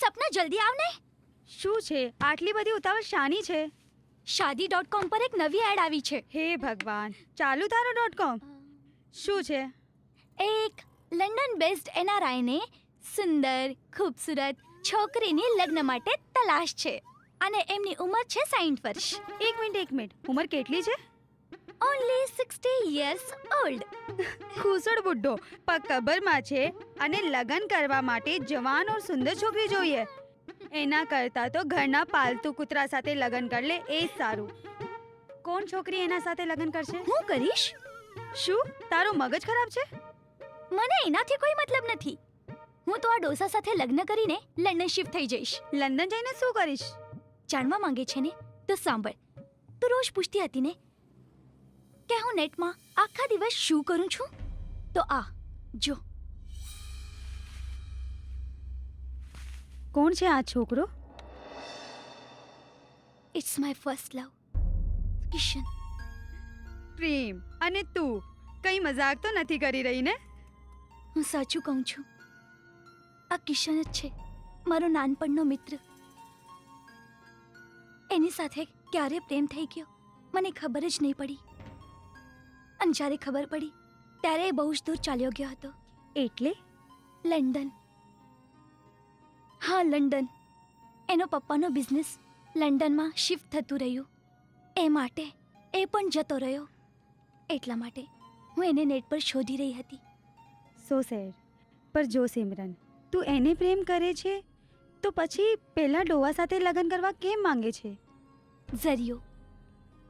સપના જલ્દી આવને. શું છે? આટલી બધી ઉતાવળ શાની છે? શાદી ડોટ કોમ પર એક નવી એડ આવી છે. હે ભગવાન ચાલુ તારો ડોટ કોમ શું છે? એક લંડન બેસ્ડ એનઆરઆઈને સુંદર ખૂબસૂરત છોકરીની લગ્ન માટે તલાશ છે. અને એમની ઉંમર છે સાઈઠ વર્ષ. એક મિનિટ એક મિનિટ. ઉંમર કેટલી છે? ઓનલી સિક્સટી યર્સ ઓલ્ડ ખુસડ બુડ્ઢો પગ કબરમાં છે અને લગ્ન કરવા માટે જવાન ઓર સુંદર છોકરી જોઈએ. એના કરતાં તો ઘરના પાલતુ કૂતરા સાથે લગ્ન કરી લે એ સારું. કોણ છોકરી એના સાથે લગ્ન કરશે? હું કરીશ? શું? તારું મગજ ખરાબ છે? મને એનાથી કોઈ મતલબ નથી. હું તો આ ડોસા સાથે લગ્ન કરીને લંડન શિફ્ટ થઈ જઈશ. લંડન જઈને શું કરીશ? જાણવા માંગે છે ને? તો સાંભળ. તું રોજ પૂછતી હતી ને કે હું નેટમાં આખા દિવસ શું કરું છું? તો આ જો. કોણ છે આ છોકરો? It's my first love Kishan. પ્રેમ અને તું. કઈ મજાક તો નથી કરી રહી ને? હું સાચું કહું છું. આ કિશન જ છે મારો નાનપણનો મિત્ર. એની સાથે ક્યારે પ્રેમ થઈ ગયો મને ખબર જ નહીં પડી. અને જ્યારે ખબર પડી ત્યારે એ બહુ જ દૂર ચાલ્યો ગયો હતો. એટલે લંડન. હા લંડન. એનો પપ્પાનો બિઝનેસ લંડનમાં શિફ્ટ થતું રહ્યું. એ માટે એ પણ જતો રહ્યો. એટલા માટે હું એને નેટ પર શોધી રહી હતી. સો સેડ પર જો સિમરન તું એને પ્રેમ કરે છે તો પછી પહેલાં ડોવા સાથે લગ્ન કરવા કેમ માંગે છે? ઝરિયો.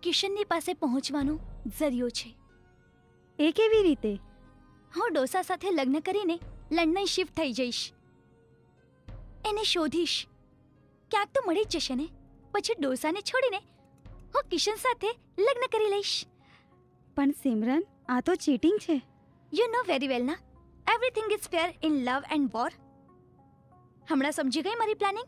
કિશનની પાસે પહોંચવાનો ઝરિયો છે. એ કેવી રીતે? હું ડોસા સાથે લગ્ન કરીને લંડન શિફ્ટ થઈ જઈશ. એને શોધીશ. ક્યાંક તો મળી જ જશે ને? પછી ડોસાને છોડીને હું કિશન સાથે લગ્ન કરી લઈશ. પણ સિમરન આ તો ચીટિંગ છે. યુ નો વેરી વેલ ના? Everything is fair in love and war હમણાં સમજી ગઈ મારી પ્લાનિંગ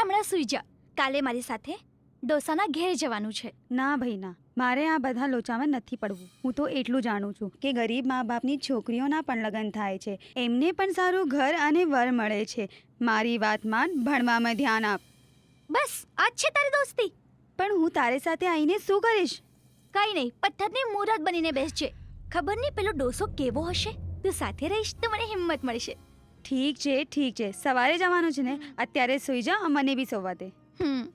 હમણાં સુઈ જા. કાલે મારી સાથે ડોસાના ઘેર જવાનું છે. ના ભાઈ ના. મારે આ બધા લોચામાં નથી પડવું. હું તો એટલું જાણું છું કે ગરીબ મા બાપની છોકરીઓના પણ લગ્ન થાય છે. એમને પણ સારું ઘર અને વર મળે છે. મારી વાત માન ભણવામાં ધ્યાન આપ. બસ આજ છે તારી દોસ્તી. પણ હું તારે સાથે આવીને શું કરીશ? કઈ નહીં પથ્થરની મૂરત બનીને બેસજે. ખબર નહીં પેલો ડોસો કેવો હશે? તું સાથે રહીશ તો મને હિંમત મળશે. ઠીક છે ઠીક છે. સવારે જવાનું છે ને? અત્યારે સૂઈ જા મને બી સોવા દે. હમ.